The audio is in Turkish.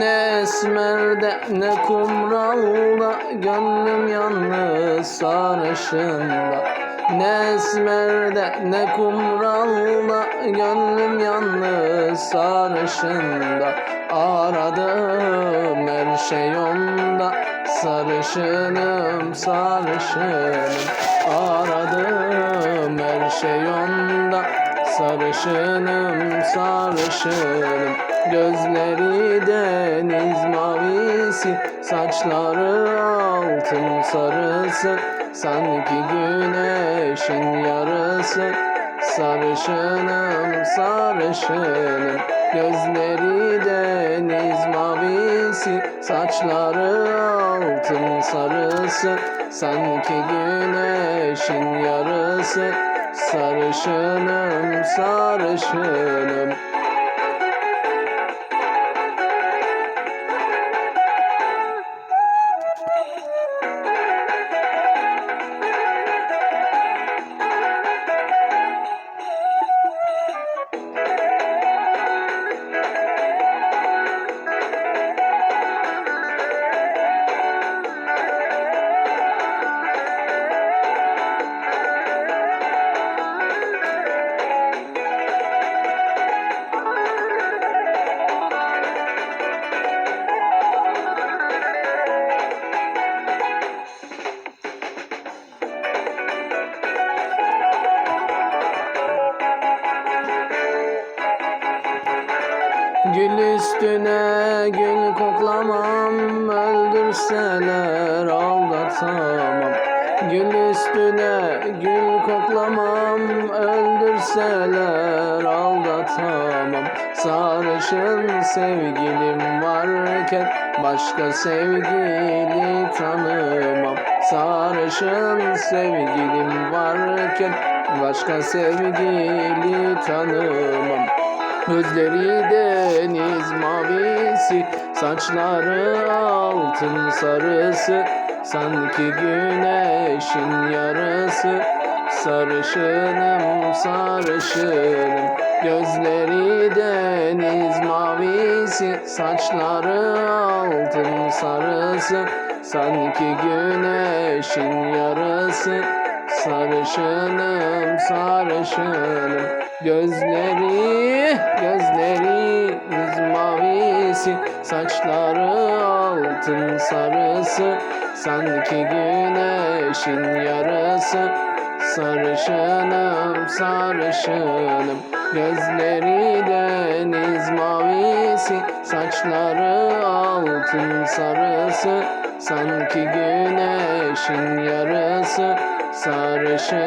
Ne esmerde ne kumralda Gönlüm yalnız sarışında. Ne esmerde ne kumralda Gönlüm yalnız sarışında. Aradım her şey onda Sarışınım sarışınım. Aradım her şey onda Sarışınım sarışınım. Gözleri deniz mavisi Saçları altın sarısı. Sanki güneşin yarısı Sarışınım sarışınım. Gözleri deniz mavisi Saçları altın sarısı. Sanki güneşin yarısı Sarışınım sarışınım Gül üstüne gül koklamam Öldürseler aldatamam. Gül üstüne gül koklamam Öldürseler aldatamam. Sarışın sevgilim varken Başka sevgili tanımam. Sarışın sevgilim varken Başka sevgili tanımam Gözleri deniz mavisi Saçları altın sarısı. Sanki güneşin yarısı Sarışınım sarışınım. Gözleri deniz mavisi Saçları altın sarısı. Sanki güneşin yarısı Sarışınım sarışınım. Gözleri mavisi Saçları altın sarısı. Sanki güneşin yarısı. Sarışınım sarışınım. Gözleri deniz mavisi. Saçları altın sarısı. Sanki güneşin yarısı. Sarışın